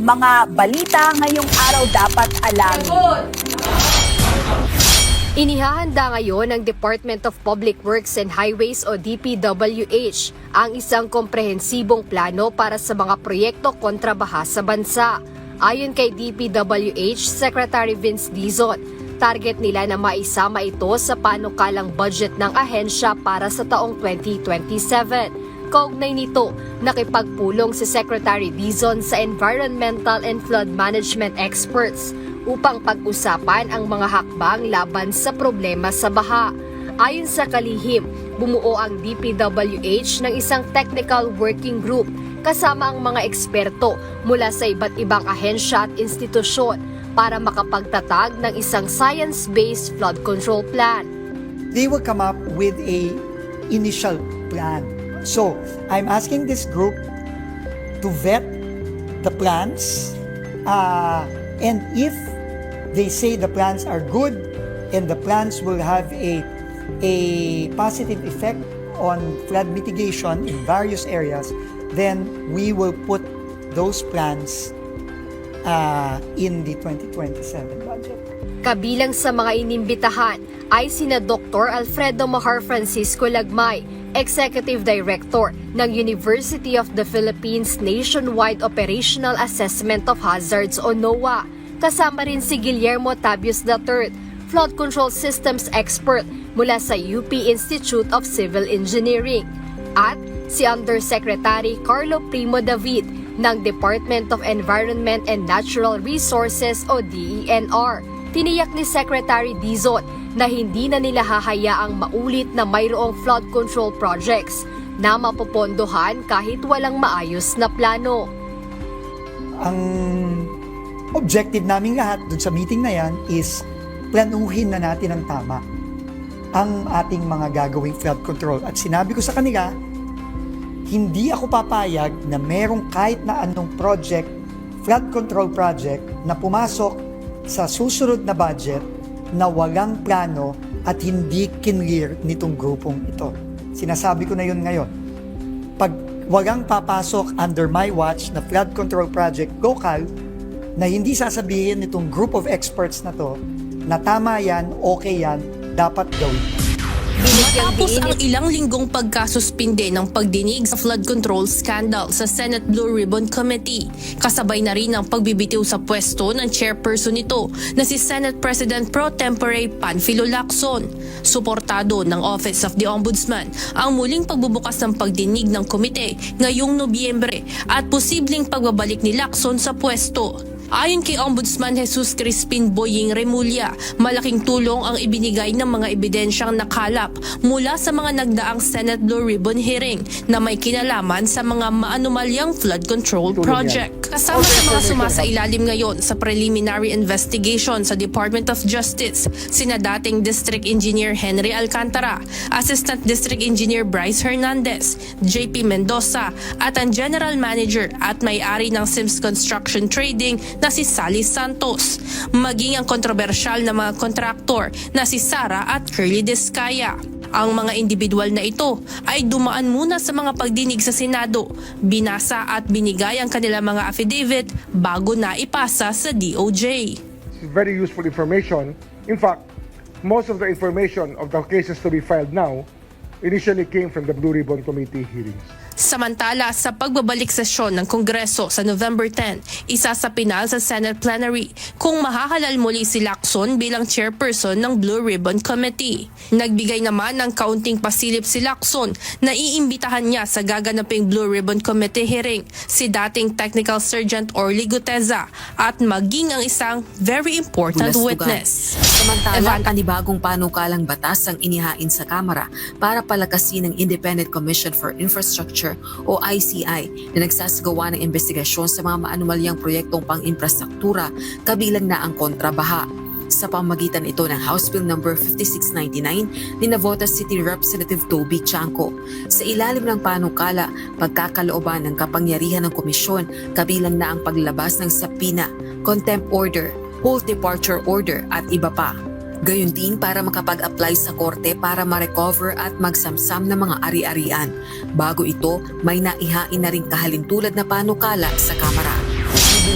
Mga balita ngayong araw dapat alamin. Inihahanda ngayon ng Department of Public Works and Highways o DPWH ang isang komprehensibong plano para sa mga proyekto kontrabaha sa bansa. Ayon kay DPWH Secretary Vince Dizon, target nila na maisama ito sa panukalang budget ng ahensya para sa taong 2027. Kaugnay nito, nakipagpulong si Secretary Dizon sa environmental and flood management experts upang pag-usapan ang mga hakbang laban sa problema sa baha. Ayon sa kalihim, bumuo ang DPWH ng isang technical working group kasama ang mga eksperto mula sa iba't ibang ahensya at institusyon para makapagtatag ng isang science-based flood control plan. they will come up with a initial plan. So, I'm asking this group to vet the plans uh, and if they say the plans are good and the plans will have a a positive effect on flood mitigation in various areas, then we will put those plans uh, in the 2027 budget. Kabilang sa mga inimbitahan ay sina Dr. Alfredo Mahar Francisco Lagmay, Executive Director ng University of the Philippines Nationwide Operational Assessment of Hazards o NOAA. Kasama rin si Guillermo Tabius III, Flood Control Systems Expert mula sa UP Institute of Civil Engineering. At si Undersecretary Carlo Primo David ng Department of Environment and Natural Resources o DENR. Tiniyak ni Secretary Dizon na hindi na nila hahayaang maulit na mayroong flood control projects na mapopondohan kahit walang maayos na plano. ang objective naming lahat dun sa meeting na yan is planuhin na natin ng tama ang ating mga gagawing flood control. At sinabi ko sa kanila, hindi ako papayag na merong kahit na anong project, flood control project, na pumasok sa susunod na budget na walang plano at hindi kinlear nitong grupong ito. Sinasabi ko na yun ngayon pag walang papasok under my watch na flood control project local, na hindi sasabihin nitong group of experts na to na tama yan, okay yan, dapat gawin. Matapos ang ilang linggong pagkasuspinde ng pagdinig sa flood control scandal sa Senate Blue Ribbon Committee, kasabay na rin ang pagbibitiw sa pwesto ng chairperson nito na si Senate President Pro Tempore Panfilo Lacson. Suportado ng Office of the Ombudsman ang muling pagbubukas ng pagdinig ng komite ngayong Nobyembre at posibleng pagbabalik ni Lacson sa pwesto. Ayon kay Ombudsman Jesus Crispin Boying Remulla, malaking tulong ang ibinigay ng mga ebidensyang nakalap mula sa mga nagdaang Senate Blue Ribbon hearing na may kinalaman sa mga maanumalyang flood control project. Kasama sa mga sumasailalim ngayon sa preliminary investigation sa Department of Justice, sina dating District Engineer Henry Alcantara, Assistant District Engineer Bryce Hernandez, JP Mendoza, at ang General Manager at may-ari ng Sims Construction Trading na si Sally Santos, maging ang kontrobersyal na mga kontraktor na si Sara at Curly Descaya. Ang mga individual na ito ay dumaan muna sa mga pagdinig sa Senado, binasa at binigay ang kanilang mga affidavit bago na ipasa sa DOJ. very useful information. In fact, most of the information of the cases to be filed now initially came from the Blue Ribbon Committee hearings. Samantala, sa pagbabalik sesyon ng Kongreso sa November 10, isa sa pinal sa Senate plenary kung mahahalal muli si Lacson bilang chairperson ng Blue Ribbon Committee. Nagbigay naman ng kaunting pasilip si Lacson na iimbitahan niya sa gaganaping Blue Ribbon Committee hearing si dating Technical Sergeant Orly Guteza at maging ang isang very important Bulastugan. witness. Samantala, Evan- panibagong panukalang batas ang inihain sa Kamara para palakasin ng Independent Commission for Infrastructure o ICI na nagsasagawa ng investigasyon sa mga maanumalyang proyektong pang-infrastruktura kabilang na ang kontrabaha. Sa pamagitan ito ng House Bill No. 5699 ni Navota City Representative Toby Chanco. Sa ilalim ng panukala, pagkakalooban ng kapangyarihan ng komisyon kabilang na ang paglabas ng sapina, contempt order, whole departure order at iba pa. Gayun din para makapag-apply sa korte para ma-recover at magsamsam ng mga ari-arian. Bago ito, may naihain na rin kahalintulad na panukala sa Kamara.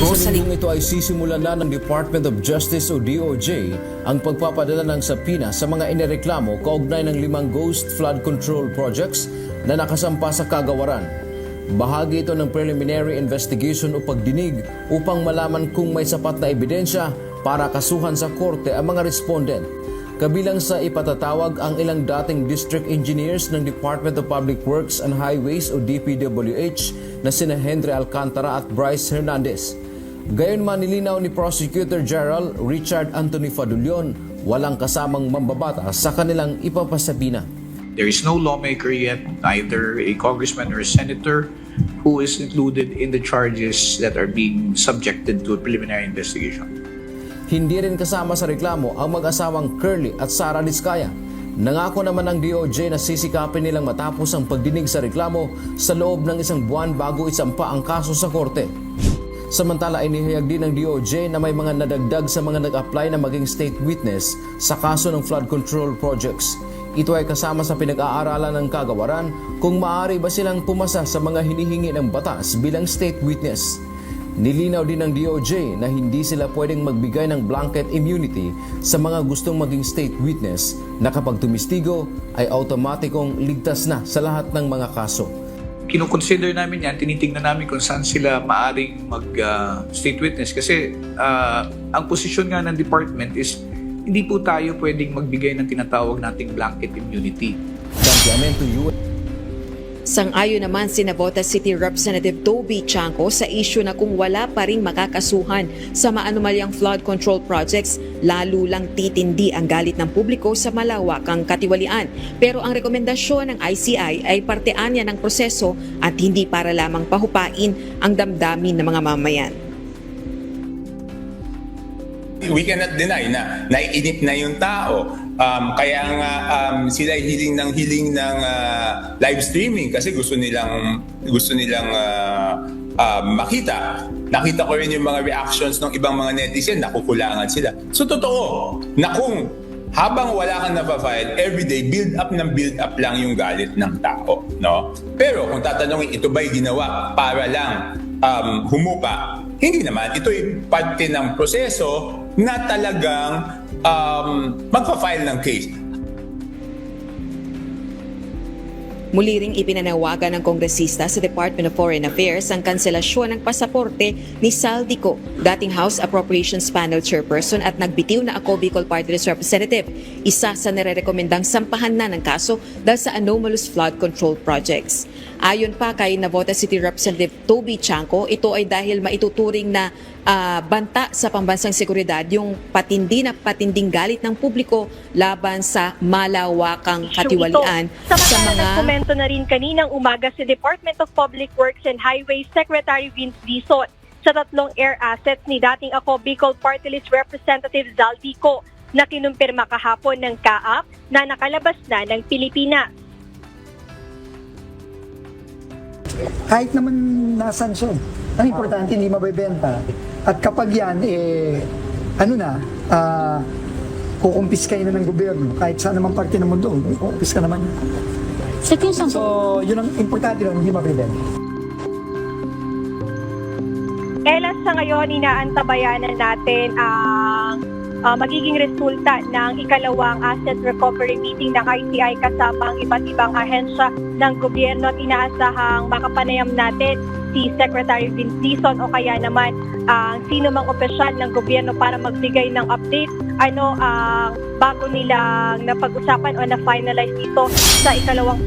Sa linggong ito ay sisimulan na ng Department of Justice o DOJ ang pagpapadala ng sapina sa mga inireklamo kaugnay ng limang ghost flood control projects na nakasampa sa kagawaran. Bahagi ito ng preliminary investigation o pagdinig upang malaman kung may sapat na ebidensya para kasuhan sa korte ang mga respondent. Kabilang sa ipatatawag ang ilang dating district engineers ng Department of Public Works and Highways o DPWH na sina Henry Alcantara at Bryce Hernandez. Gayon man nilinaw ni Prosecutor General Richard Anthony Fadulion, walang kasamang mambabata sa kanilang ipapasabina. There is no lawmaker yet, neither a congressman or a senator, who is included in the charges that are being subjected to a preliminary investigation. Hindi rin kasama sa reklamo ang mag-asawang Curly at Sara Diskaya. Nangako naman ng DOJ na sisikapin nilang matapos ang pagdinig sa reklamo sa loob ng isang buwan bago isampa ang kaso sa korte. Samantala ay nihayag din ng DOJ na may mga nadagdag sa mga nag-apply na maging state witness sa kaso ng flood control projects. Ito ay kasama sa pinag-aaralan ng kagawaran kung maaari ba silang pumasa sa mga hinihingi ng batas bilang state witness. Nilinaw din ng DOJ na hindi sila pwedeng magbigay ng blanket immunity sa mga gustong maging state witness na kapag tumistigo ay automatikong ligtas na sa lahat ng mga kaso. Kinoconsider namin yan, tinitingnan namin kung saan sila maaring mag-state witness kasi ah, ang posisyon nga ng department is hindi po tayo pwedeng magbigay ng tinatawag nating blanket immunity. Santiamento, US. Sang-ayon naman si Navota City Representative Toby Chanco sa issue na kung wala pa rin makakasuhan sa maanumalyang flood control projects, lalo lang titindi ang galit ng publiko sa malawakang katiwalian. Pero ang rekomendasyon ng ICI ay partean niya ng proseso at hindi para lamang pahupain ang damdamin ng mga mamayan. we cannot deny na naiinip na yung tao. Um, kaya nga um, sila hiling ng hiling ng ah, live streaming kasi gusto nilang gusto nilang ah, ah, makita. Nakita ko rin yung mga reactions ng ibang mga netizen, nakukulangan sila. So totoo na kung habang wala kang napafile, everyday build up ng build up lang yung galit ng tao, no? Pero kung tatanungin ito ba'y ginawa para lang um, humupa, hindi naman. Ito'y parte ng proseso na talagang um, magpa-file ng case. Muli ring ipinanawagan ng kongresista sa Department of Foreign Affairs ang kanselasyon ng pasaporte ni Saldico, dating House Appropriations Panel Chairperson at nagbitiw na ako Bicol Party List Representative. Isa sa nare-rekomendang sampahan na ng kaso dahil sa anomalous flood control projects. Ayon pa kay Navota City Representative Toby Chanco, ito ay dahil maituturing na ah, banta sa pambansang seguridad yung patindi na patinding galit ng publiko laban sa malawakang katiwalian Ito. sa mga nagkomento na rin kaninang umaga si Department of Public Works and Highways Secretary Vince Dizon sa tatlong air assets ni dating ako Bicol Party List Representative Zaldico na kinumpirma kahapon ng CAAP na nakalabas na ng Pilipinas. Kahit naman nasan siya. Ang importante, hindi mabebenta. At kapag yan, eh, ano na, ah, kukumpiskay na ng gobyerno. Kahit saan naman parte ng mundo, kukumpiska naman. So, yun ang importante nun, hindi mabebenta. Ella, sa ngayon, inaantabayanan natin ang ah, magiging resulta ng ikalawang asset recovery meeting ng ICI kasama ang iba't ibang ahensya ng gobyerno at inaasahang makapanayam natin si Secretary Vince Dizon o kaya naman ang sino mang opisyal ng gobyerno para magbigay ng update. Ano ang bago nilang napag-usapan o na-finalize dito sa ikalawang